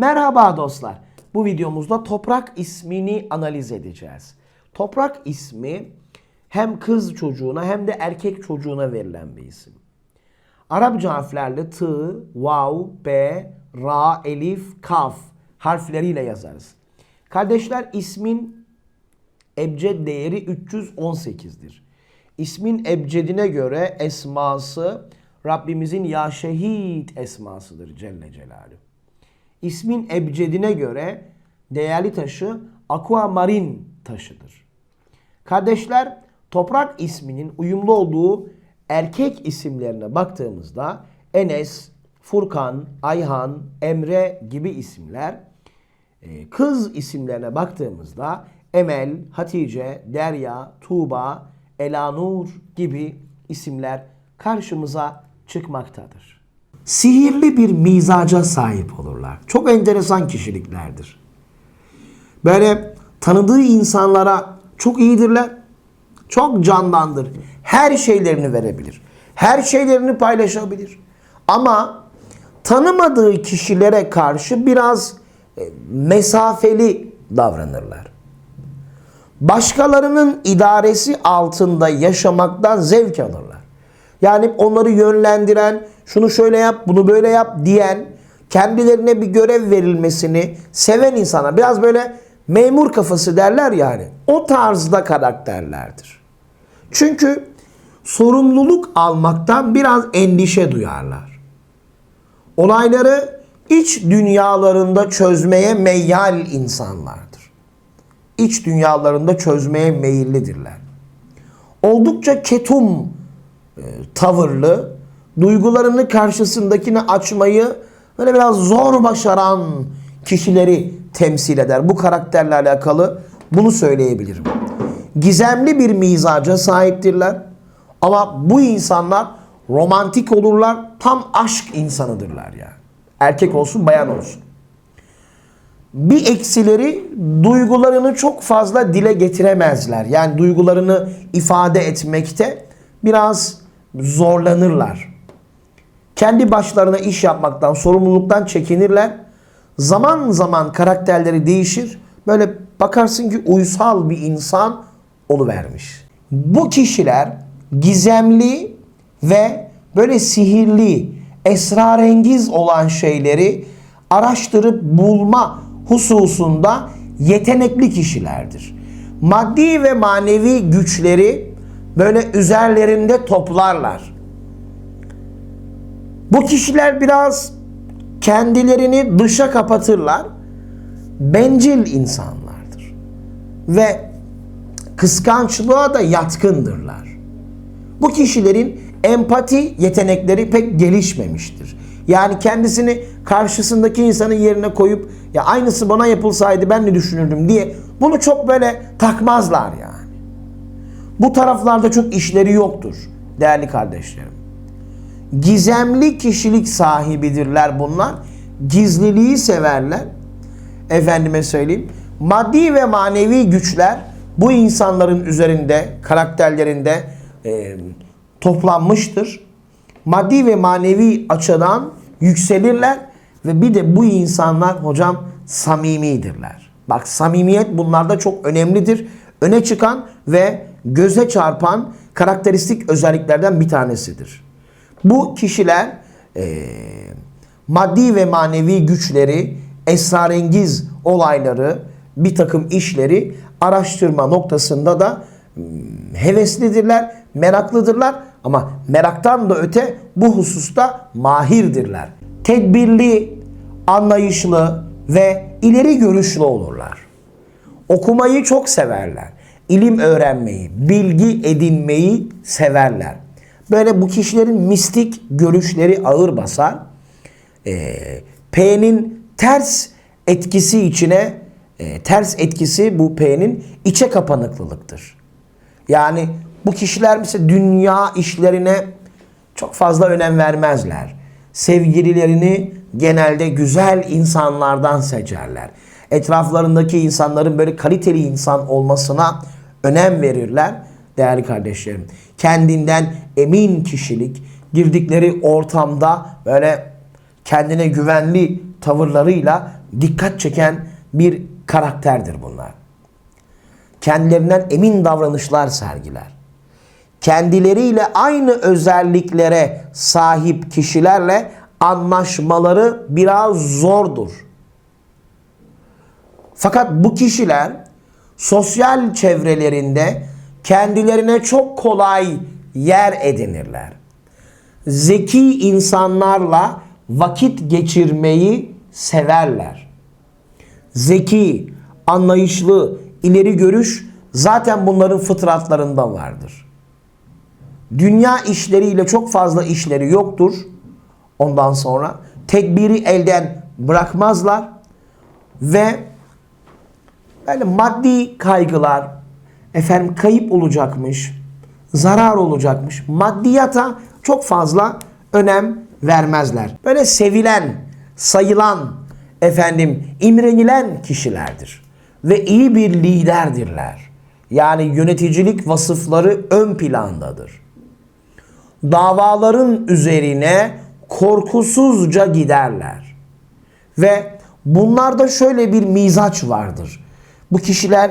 Merhaba dostlar. Bu videomuzda Toprak ismini analiz edeceğiz. Toprak ismi hem kız çocuğuna hem de erkek çocuğuna verilen bir isim. Arapça harflerle t, vav, b, ra, elif, kaf harfleriyle yazarız. Kardeşler ismin ebced değeri 318'dir. İsmin ebcedine göre esması Rabbimizin ya şehit esmasıdır Celle Celaluhu. İsmin ebcedine göre değerli taşı aquamarin taşıdır. Kardeşler toprak isminin uyumlu olduğu erkek isimlerine baktığımızda Enes, Furkan, Ayhan, Emre gibi isimler e, kız isimlerine baktığımızda Emel, Hatice, Derya, Tuğba, Elanur gibi isimler karşımıza çıkmaktadır. Sihirli bir mizaca sahip olurlar. Çok enteresan kişiliklerdir. Böyle tanıdığı insanlara çok iyidirler. Çok candandır. Her şeylerini verebilir. Her şeylerini paylaşabilir. Ama tanımadığı kişilere karşı biraz e, mesafeli davranırlar. Başkalarının idaresi altında yaşamaktan zevk alırlar. Yani onları yönlendiren, şunu şöyle yap, bunu böyle yap diyen, kendilerine bir görev verilmesini seven insana biraz böyle memur kafası derler yani. O tarzda karakterlerdir. Çünkü sorumluluk almaktan biraz endişe duyarlar. Olayları iç dünyalarında çözmeye meyyal insanlardır. İç dünyalarında çözmeye meyillidirler. Oldukça ketum e, tavırlı, duygularını karşısındakine açmayı böyle biraz zor başaran kişileri temsil eder. Bu karakterle alakalı bunu söyleyebilirim. Gizemli bir mizaca sahiptirler. Ama bu insanlar romantik olurlar. Tam aşk insanıdırlar yani. Erkek olsun bayan olsun. Bir eksileri duygularını çok fazla dile getiremezler. Yani duygularını ifade etmekte biraz zorlanırlar. Kendi başlarına iş yapmaktan, sorumluluktan çekinirler. Zaman zaman karakterleri değişir. Böyle bakarsın ki uysal bir insan oluvermiş. Bu kişiler gizemli ve böyle sihirli, esrarengiz olan şeyleri araştırıp bulma hususunda yetenekli kişilerdir. Maddi ve manevi güçleri böyle üzerlerinde toplarlar. Bu kişiler biraz kendilerini dışa kapatırlar. Bencil insanlardır. Ve kıskançlığa da yatkındırlar. Bu kişilerin empati yetenekleri pek gelişmemiştir. Yani kendisini karşısındaki insanın yerine koyup ya aynısı bana yapılsaydı ben ne düşünürdüm diye bunu çok böyle takmazlar yani. Bu taraflarda çok işleri yoktur değerli kardeşlerim. Gizemli kişilik sahibidirler bunlar. Gizliliği severler. Efendime söyleyeyim. Maddi ve manevi güçler bu insanların üzerinde, karakterlerinde e, toplanmıştır. Maddi ve manevi açıdan yükselirler ve bir de bu insanlar hocam samimidirler. Bak samimiyet bunlarda çok önemlidir. Öne çıkan ve göze çarpan karakteristik özelliklerden bir tanesidir. Bu kişiler e, maddi ve manevi güçleri, esrarengiz olayları, bir takım işleri araştırma noktasında da hmm, heveslidirler, meraklıdırlar ama meraktan da öte bu hususta mahirdirler. Tedbirli, anlayışlı ve ileri görüşlü olurlar. Okumayı çok severler. İlim öğrenmeyi, bilgi edinmeyi severler. Böyle bu kişilerin mistik görüşleri ağır basar. Ee, P'nin ters etkisi içine, e, ters etkisi bu P'nin içe kapanıklılıktır. Yani bu kişiler mesela dünya işlerine çok fazla önem vermezler. Sevgililerini genelde güzel insanlardan seçerler. Etraflarındaki insanların böyle kaliteli insan olmasına önem verirler değerli kardeşlerim. Kendinden emin kişilik, girdikleri ortamda böyle kendine güvenli tavırlarıyla dikkat çeken bir karakterdir bunlar. Kendilerinden emin davranışlar sergiler. Kendileriyle aynı özelliklere sahip kişilerle anlaşmaları biraz zordur. Fakat bu kişiler sosyal çevrelerinde kendilerine çok kolay yer edinirler. Zeki insanlarla vakit geçirmeyi severler. Zeki, anlayışlı, ileri görüş zaten bunların fıtratlarında vardır. Dünya işleriyle çok fazla işleri yoktur. Ondan sonra tedbiri elden bırakmazlar ve böyle maddi kaygılar, efendim kayıp olacakmış, zarar olacakmış, maddiyata çok fazla önem vermezler. Böyle sevilen, sayılan, efendim imrenilen kişilerdir ve iyi bir liderdirler. Yani yöneticilik vasıfları ön plandadır. Davaların üzerine korkusuzca giderler. Ve bunlarda şöyle bir mizaç vardır. Bu kişiler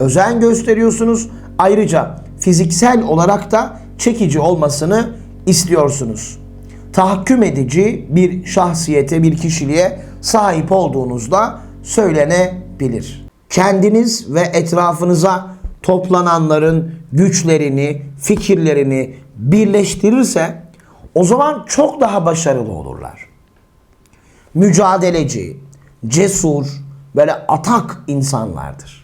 özen gösteriyorsunuz. Ayrıca fiziksel olarak da çekici olmasını istiyorsunuz. Tahakküm edici bir şahsiyete, bir kişiliğe sahip olduğunuzda söylenebilir. Kendiniz ve etrafınıza toplananların güçlerini, fikirlerini birleştirirse o zaman çok daha başarılı olurlar. Mücadeleci, cesur, böyle atak insanlardır.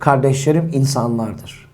kardeşlerim insanlardır.